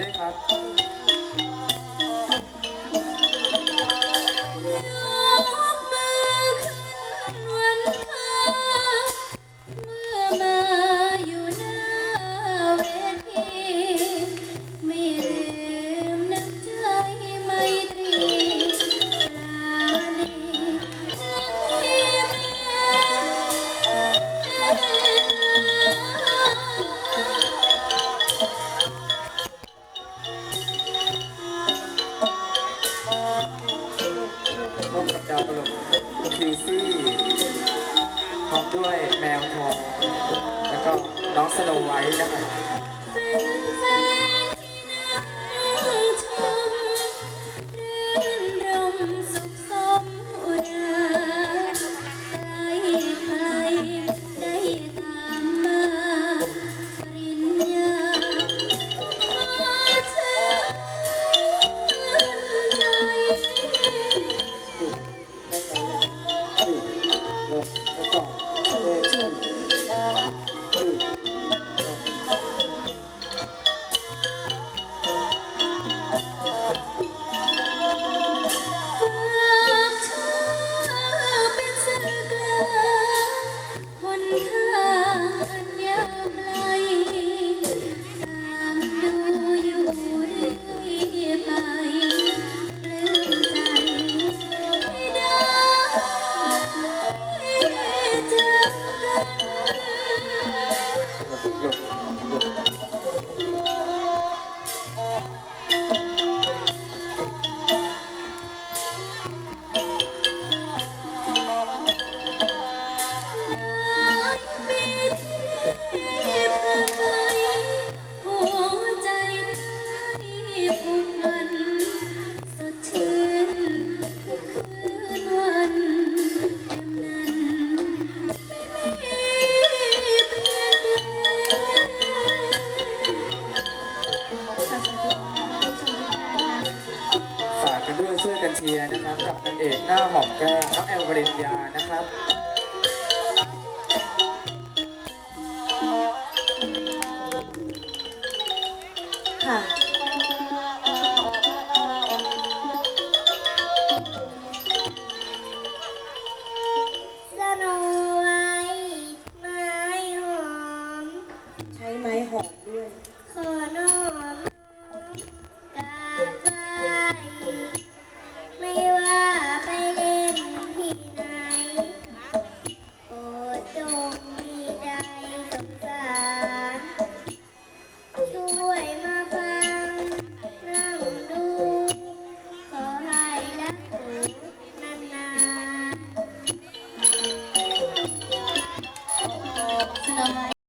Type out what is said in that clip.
ด้วยครับ พร้อมด้วยแมวทองแล้วก็น้องสโนไวท์นะครับ ียนะครับกับนางเอกหน้าหอมแก้มน้องแอลบรินยานะครับค่ะ away.